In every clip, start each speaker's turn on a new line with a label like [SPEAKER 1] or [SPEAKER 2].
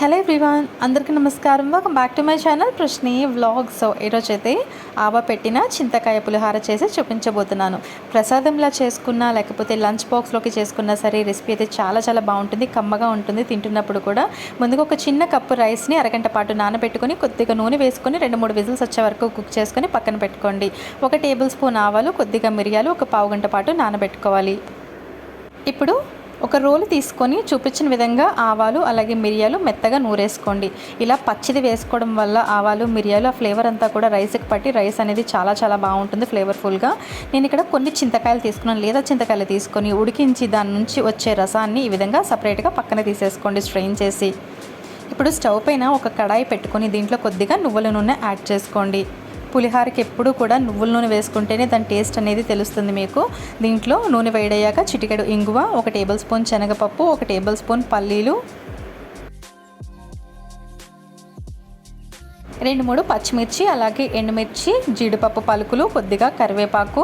[SPEAKER 1] Hello everyone అందరికీ నమస్కారం. Welcome back to my channel ప్రశ్ని vlog so ఈరోజు అయితే ఆవ పెట్టిన చింతకాయ పులిహార చేసి చూపించబోతున్నాను. ప్రసాదంలా చేసుకున్నా లేకపోతే లంచ్ బాక్స్లోకి చేసుకున్నా సరే రెసిపీ అయితే చాలా చాలా బాగుంటుంది కమ్మగా ఉంటుంది తింటున్నప్పుడు కూడా. ముందుగా ఒక చిన్న కప్పు రైస్ని అరగంట పాటు నానబెట్టుకొని కొద్దిగా నూనె వేసుకొని రెండు మూడు విజిల్స్ వచ్చే వరకు కుక్ చేసుకొని పక్కన పెట్టుకోండి. ఒక టేబుల్ స్పూన్ ఆవాలు కొద్దిగా మిరియాలు ఒక పావు గంట పాటు నానబెట్టుకోవాలి. ఇప్పుడు ఒక రోలు తీసుకొని చూపించిన విధంగా ఆవాలు అలాగే మిరియాలు మెత్తగా నూరేసుకోండి. ఇలా పచ్చిది వేసుకోవడం వల్ల ఆవాలు మిరియాలు ఆ ఫ్లేవర్ అంతా కూడా రైస్కి పట్టి రైస్ అనేది చాలా చాలా బాగుంటుంది ఫ్లేవర్ఫుల్గా. నేను ఇక్కడ కొన్ని చింతకాయలు తీసుకున్నాను. లేదా చింతకాయలు తీసుకొని ఉడికించి దాని నుంచి వచ్చే రసాన్ని ఈ విధంగా సపరేట్గా పక్కన తీసేసుకోండి స్ట్రెయిన్ చేసి. ఇప్పుడు స్టవ్ పైన ఒక కడాయి పెట్టుకొని దీంట్లో కొద్దిగా నువ్వుల నూనె యాడ్ చేసుకోండి. పులిహారకి ఎప్పుడు కూడా నువ్వుల నూనె వేసుకుంటేనే దాని టేస్ట్ అనేది తెలుస్తుంది మీకు. దీంట్లో నూనె వేడయ్యాక చిటికెడు ఇంగువ ఒక టేబుల్ స్పూన్ శనగపప్పు ఒక టేబుల్ స్పూన్ పల్లీలు రెండు మూడు పచ్చిమిర్చి అలాగే ఎండుమిర్చి జీడిపప్పు పలుకులు కొద్దిగా కరివేపాకు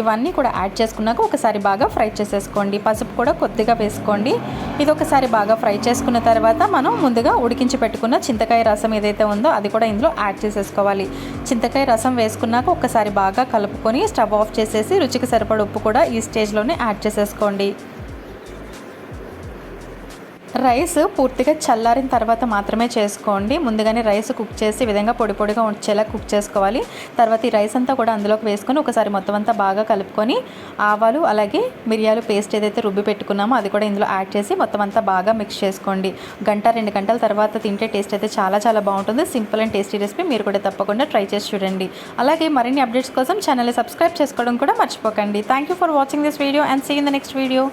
[SPEAKER 1] ఇవన్నీ కూడా యాడ్ చేసుకున్నాక ఒకసారి బాగా ఫ్రై చేసేసుకోండి. పసుపు కూడా కొద్దిగా వేసుకోండి. ఇది ఒకసారి బాగా ఫ్రై చేసుకున్న తర్వాత మనం ముందుగా ఉడికించి పెట్టుకున్న చింతకాయ రసం ఏదైతే ఉందో అది కూడా ఇందులో యాడ్ చేసేసుకోవాలి. చింతకాయ రసం వేసుకున్నాక ఒకసారి బాగా కలుపుకొని స్టవ్ ఆఫ్ చేసేసి రుచికి సరిపడ ఉప్పు కూడా ఈ స్టేజ్లోనే యాడ్ చేసేసుకోండి. రైస్ పూర్తిగా చల్లారిన తర్వాత మాత్రమే చేసుకోండి. ముందుగానే రైస్ కుక్ చేసి ఈ విధంగా పొడి పొడిగా ఉంచేలా కుక్ చేసుకోవాలి. తర్వాత ఈ రైస్ అంతా కూడా అందులోకి వేసుకొని ఒకసారి మొత్తం అంతా బాగా కలుపుకొని ఆవాలు అలాగే మిరియాలు పేస్ట్ ఏదైతే రుబ్బి పెట్టుకున్నామో అది కూడా ఇందులో యాడ్ చేసి మొత్తం అంతా బాగా మిక్స్ చేసుకోండి. గంట రెండు గంటల తర్వాత తింటే టేస్ట్ అయితే చాలా చాలా బాగుంటుంది. సింపుల్ అండ్ టేస్టీ రెసిపీ మీరు కూడా తప్పకుండా ట్రై చేసి చూడండి. అలాగే మరిన్ని అప్డేట్స్ కోసం ఛానల్ని సబ్స్క్రైబ్ చేసుకోవడం కూడా మర్చిపోకండి. Thank you for watching this video and see in the next video